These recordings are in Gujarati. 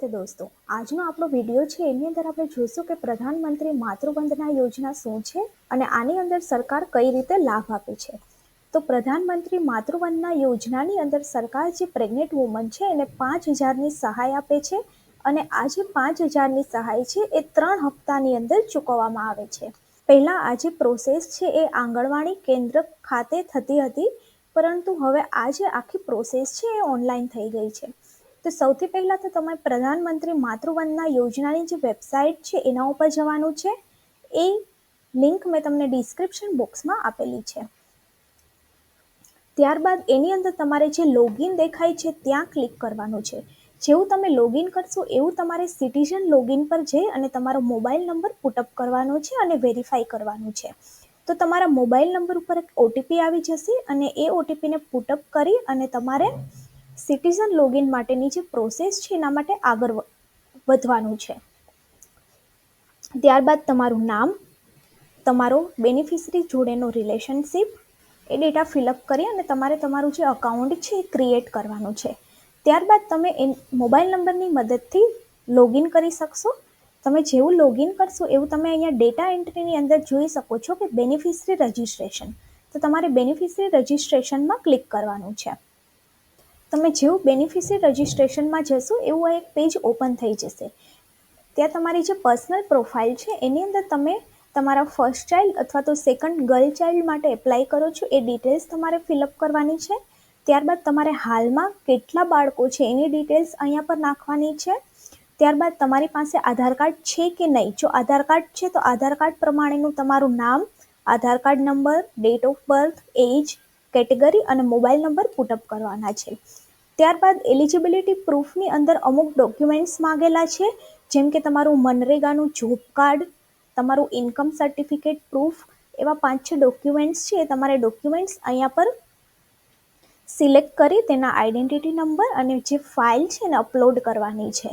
તો દોસ્તો. આજનો આપણો વીડિયો છે, એની અંદર આપણે જોઈશું કે પ્રધાનમંત્રી માતૃવંદના યોજના શું છે અને આની અંદર સરકાર કઈ રીતે લાભ આપે છે. તો પ્રધાનમંત્રી માતૃવંદના યોજનાની અંદર સરકાર જે પ્રેગ્નેન્ટ વુમન છે, એને પાંચ હજારની સહાય આપે છે અને આ જે પાંચ હજારની સહાય છે, એ ત્રણ હપ્તાની અંદર ચૂકવવામાં આવે છે. પહેલાં આ જે પ્રોસેસ છે, એ આંગણવાડી કેન્દ્ર ખાતે થતી હતી, પરંતુ હવે આ જે આખી પ્રોસેસ છે, એ ઓનલાઈન થઈ ગઈ છે. તો સૌથી પહેલાં તો તમારે પ્રધાનમંત્રી માતૃવંદના યોજનાની જે વેબસાઇટ છે, એના ઉપર જવાનું છે. એ લિંક મેં તમને ડિસ્ક્રિપ્શન બોક્સમાં આપેલી છે. ત્યારબાદ એની અંદર તમારે જે લોગિન દેખાય છે, ત્યાં ક્લિક કરવાનું છે. જેવું તમે લોગિન કરશો, એવું તમારે સિટીઝન લોગિન પર જઈ અને તમારો મોબાઈલ નંબર પુટઅપ કરવાનો છે અને વેરીફાઈ કરવાનું છે. તો તમારા મોબાઈલ નંબર ઉપર એક ઓટીપી આવી જશે અને એ ઓટીપીને પુટઅપ કરી અને તમારે સિટીઝન લોગિન માટેની જે પ્રોસેસ છે, એના માટે આગળ વધવાનું છે. ત્યારબાદ તમારું નામ, તમારો બેનિફિશરી જોડેનો રિલેશનશિપ, એ ડેટા ફિલઅપ કરી અને તમારે તમારું જે અકાઉન્ટ છે, એ ક્રિએટ કરવાનું છે. ત્યારબાદ તમે એ મોબાઈલ નંબરની મદદથી લોગિન કરી શકશો. તમે જેવું લોગિન કરશો, એવું તમે અહીંયા ડેટા એન્ટ્રીની અંદર જોઈ શકો છો કે બેનિફિશરી રજિસ્ટ્રેશન. તો તમારે બેનિફિશરી રજિસ્ટ્રેશનમાં ક્લિક કરવાનું છે. તમે જેવું બેનિફિશરી રજિસ્ટ્રેશનમાં જશો, એવું એક પેજ ઓપન થઈ જશે. ત્યાં તમારી જે પર્સનલ પ્રોફાઇલ છે, એની અંદર તમે તમારા ફર્સ્ટ ચાઇલ્ડ અથવા તો સેકન્ડ ગર્લ ચાઇલ્ડ માટે એપ્લાય કરો છો, એ ડિટેલ્સ તમારે ફિલઅપ કરવાની છે. ત્યારબાદ તમારે હાલમાં કેટલા બાળકો છે, એની ડિટેલ્સ અહીંયા પર નાખવાની છે. ત્યારબાદ તમારી પાસે આધાર કાર્ડ છે કે નહીં? જો આધાર કાર્ડ છે, તો આધાર કાર્ડ પ્રમાણેનું તમારું નામ, Aadhaar card number date of birth age category અને મોબાઈલ નંબર પુટઅપ કરવાના છે. ત્યારબાદ એલિજિબિલિટી પ્રૂફની અંદર અમુક ડોક્યુમેન્ટ્સ માગેલા છે, જેમ કે તમારું મનરેગાનું જોબ કાર્ડ, તમારું ઇન્કમ સર્ટિફિકેટ પ્રૂફ, એવા પાંચ છ ડોક્યુમેન્ટ્સ છે તમારે ડોક્યુમેન્ટ્સ અહીંયા પર સિલેક્ટ કરી તેના આઈડેન્ટિટી નંબર અને જે ફાઇલ છે એને અપલોડ કરવાની છે.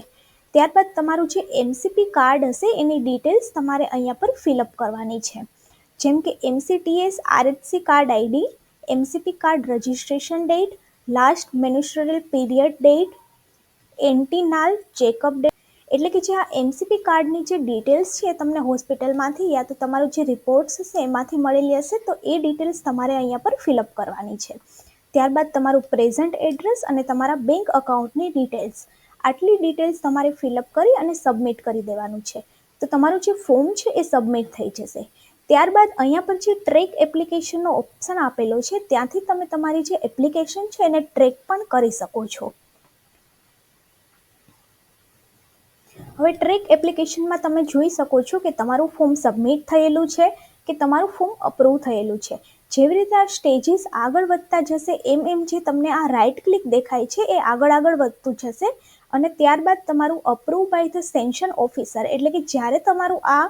ત્યારબાદ તમારું જે એમસીપી કાર્ડ હશે એની ડિટેલ્સ તમારે અહીંયા પર ફિલઅપ કરવાની છે. જેમ કે MCTS, RHC card ID MCP card registration date last menstrual period date antenatal checkup date એટલે કે જે આ એમસીપી કાર્ડની જે ડિટેલ્સ છે તમને હોસ્પિટલમાંથી યા તો તમારું જે રિપોર્ટ્સ હશે એમાંથી મળેલી હશે, તો એ ડિટેલ્સ તમારે અહીંયા પર ફિલઅપ કરવાની છે. ત્યારબાદ તમારું પ્રેઝન્ટ એડ્રેસ અને તમારા બેંક અકાઉન્ટની ડિટેલ્સ આટલી ડિટેલ્સ તમારે ફિલઅપ કરી અને સબમિટ કરી દેવાનું છે. તો તમારું જે ફોર્મ છે એ સબમિટ થઈ જશે. ત્યારબાદ અહીંયા પર જે ટ્રેક એપ્લિકેશનનો ઓપ્શન આપેલો છે, ત્યાંથી તમે તમારી જે એપ્લિકેશન છે એને ટ્રેક પણ કરી શકો છો. હવે ટ્રેક એપ્લિકેશનમાં તમે જોઈ શકો છો કે તમારું ફોર્મ સબમિટ થયેલું છે, કે તમારું ફોર્મ અપ્રૂવ થયેલું છે. જેવી રીતે આ સ્ટેજીસ આગળ વધતા જશે, એમ એમ જે તમને આ રાઇટ ક્લિક દેખાય છે, એ આગળ આગળ વધતું જશે. અને ત્યારબાદ તમારું approve by the sanction officer એટલે કે જ્યારે તમારું આ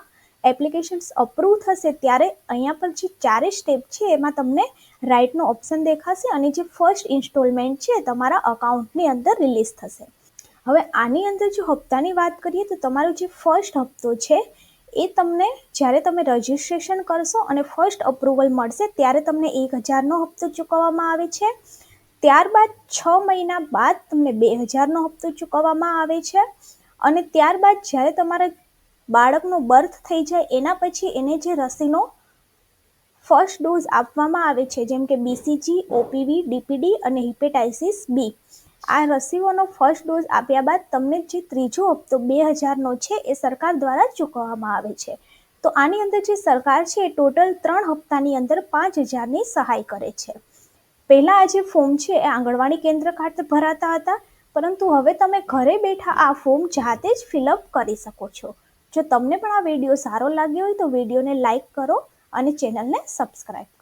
એપ્લિકેશન્સ અપ્રૂવ થશે ત્યારે અહીંયા પર જે ચારે સ્ટેપ છે એમાં તમને રાઇટનો ઓપ્શન દેખાશે અને જે ફર્સ્ટ ઇન્સ્ટોલમેન્ટ છે તમારા અકાઉન્ટની અંદર રિલીઝ થશે. હવે આની અંદર જો હપ્તાની વાત કરીએ તો તમારો જે ફર્સ્ટ હપ્તો છે એ તમને જ્યારે તમે રજિસ્ટ્રેશન કરશો અને ફર્સ્ટ અપ્રુવલ મળશે ત્યારે તમને એક હજારનો હપ્તો ચૂકવવામાં આવે છે. ત્યારબાદ છ મહિના બાદ તમને બે હજારનો હપ્તો ચૂકવવામાં આવે છે. અને ત્યારબાદ જ્યારે તમારા બાળકનું બર્થ થઈ જાય એના પછી એને જે રસીનો ફર્સ્ટ ડોઝ આપવામાં આવે છે, જેમ કે બીસીજી ઓપીવી ડીપીડી અને હિપેટાઇસિસ બી આ રસીઓનો ફર્સ્ટ ડોઝ આપ્યા બાદ તમને જે ત્રીજો હપ્તો બે હજારનો છે એ સરકાર દ્વારા ચૂકવવામાં આવે છે. તો આની અંદર જે સરકાર છે એ ટોટલ ત્રણ હપ્તાની અંદર પાંચ હજારની સહાય કરે છે. પહેલાં આ જે ફોર્મ છે એ આંગણવાડી કેન્દ્ર ખાતે ભરાતા હતા, પરંતુ હવે તમે ઘરે બેઠા આ ફોર્મ જાતે જ ફિલઅપ કરી શકો છો. જો તમને પણ આ વીડિયો સારો લાગ્યો હોય તો વિડીયોને લાઇક કરો અને ચેનલને સબસ્ક્રાઈબ